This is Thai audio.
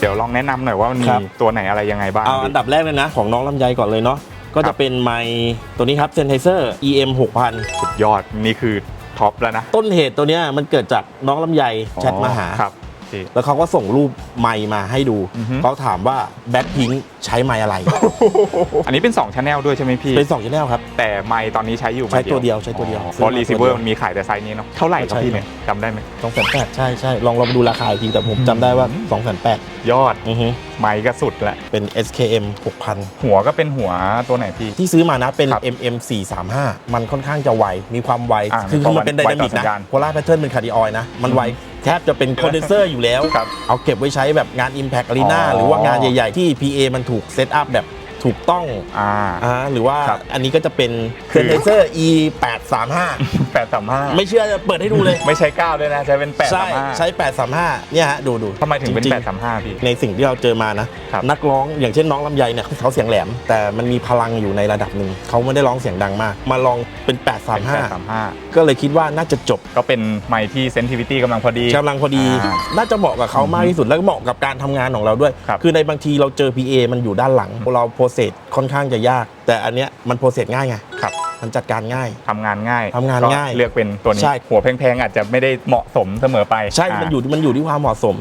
เดี๋ยวลองแนะนำหน่อยว่ามันมีครับ ตัวไหนอะไรยังไงบ้าง เอาอันดับแรกเลยนะ ของน้องลำไยก่อนเลยเนาะก็ครัจะบ เป็นไมค์ตัวนี้ครับ Sennheiser EM 6000สุดยอดนี่คือท็อปแล้วนะต้นเหตุตัวเนี้ยมันเกิดจากน้องลำไยแชทมาหา ครับโอเค แล้วเขาก็ส่งรูปไมค์มาให้ดูอือฮึเขาถามว่าแบ็คพิงใช้ไมค์อะไร อันนี้เป็น2ช anel ด้วยใช่ไหมพี่ เป็น2 channel ครับ แต่ไมค์ตอนนี้ใช้อยู่ไมค์ใช้ตัวเดียวใช้ตัวเดียวอ๋อซื้เพอราะมารีตัวเซิเวอเดีร์ยวมันมีขายแต่ไซส์นี้เนาะเท่าไหร่ครับใช่พี่เนี่ยจำได้ไหม2 8 0 0ใช่ใช่ลองลองดูราคาอีกทีแต่ผมจำได้ว่า2 8 0 0ยอดอือฮึไมค์ก็สุดแหละเป็น SKM 6000 หัวก็เป็นหัวตัวไหนพี่ ที่ซื้อมานะเป็นครับ MM 435มันค่อนข้างจะไวมีความไวอ่าคือมีคือความมันเป็นไวไดนามิกต่อสันะญญาณโพล่าแพทเทิร์นเป็นคาร์ดิออยนะมันไว แทบจะเป็นคอนเดนเซอร์อยู่แล้ว ครับ เอาเก็บไว้ใช้แบบงาน Impact Arena อ๋อ หรือว่างานใหญ่ ๆ ที่ PA มันถูกเซตอัพแบบ ถูกต้องอ่าอ่าหรือว่าครับอันนี้ก็จะเป็นคืเซอนเซอร์ E 8 3 5แปดสามห้าไม่เชื่อจะเปิดให้ดูเลย ไม่ใช้เก้าด้วยนะ ใช้เป็นแปดใช่สามห้าใช้ 8 3 5 เนี่ยฮะ ดูดูทำไมถึงเป็นจริแปดสามห้าพี่ ในสิ่งที่เราเจอมานะครับนักร้องอย่างเช่นน้องลำไยเนี่ยเขาเสียงแหลม แต่มันมีพลังอยู่ในระดับหนึ่ง เขาไม่ได้ร้องเสียงดังมาก มาลองเป็นเป็นแปดสามห้า835 ก็เลยคิดว่าน่าจะจบก็เป็นไมค์ที่เซนซิวิตี้กำลังพอดีกำลังพอดีอ่าน่าจะเหมาะกับเขามากที่สุดแล้วก็เหมาะกับการทำงานของเราด้วยครับอในบางทีเราเจอ PA มันอยู่ด้านหลังเราโปรเซสค่อนข้างจะยาก แต่อันเนี้ยมันโปรเซสง่ายไงครับ มันจัดการง่าย ทำงานง่ายทำงานก็ง่ายเลือกเป็นตัวนี้ ใช่ หัวแพงๆอาจจะไม่ได้เหมาะสมเสมอไปใช่ มันอยู่มันอยู่ที่ความเหมาะสม